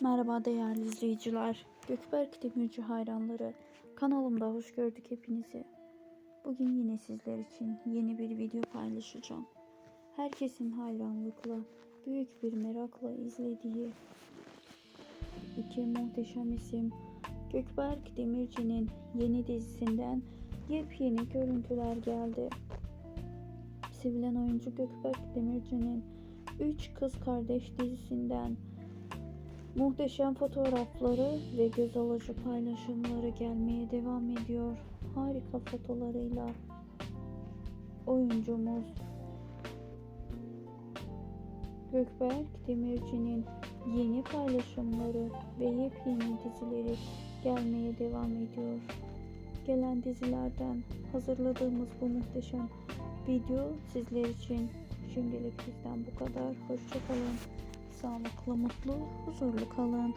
Merhaba değerli izleyiciler. Gökberk Demirci hayranları. Kanalımda hoş gördük hepinizi. Bugün yine sizler için yeni bir video paylaşacağım. Herkesin hayranlıkla, büyük bir merakla izlediği iki muhteşem isim Gökberk Demirci'nin yeni dizisinden yepyeni görüntüler geldi. Sevilen oyuncu Gökberk Demirci'nin Üç Kız Kardeş dizisinden Muhteşem fotoğrafları ve göz alıcı paylaşımları gelmeye devam ediyor. Harika fotolarıyla oyuncumuz Gökberk Demirci'nin yeni paylaşımları ve yepyeni dizileri gelmeye devam ediyor. Gelen dizilerden hazırladığımız bu muhteşem video sizler için şimdilik bizden bu kadar. Hoşçakalın. Sağlıklı, mutlu, huzurlu kalın.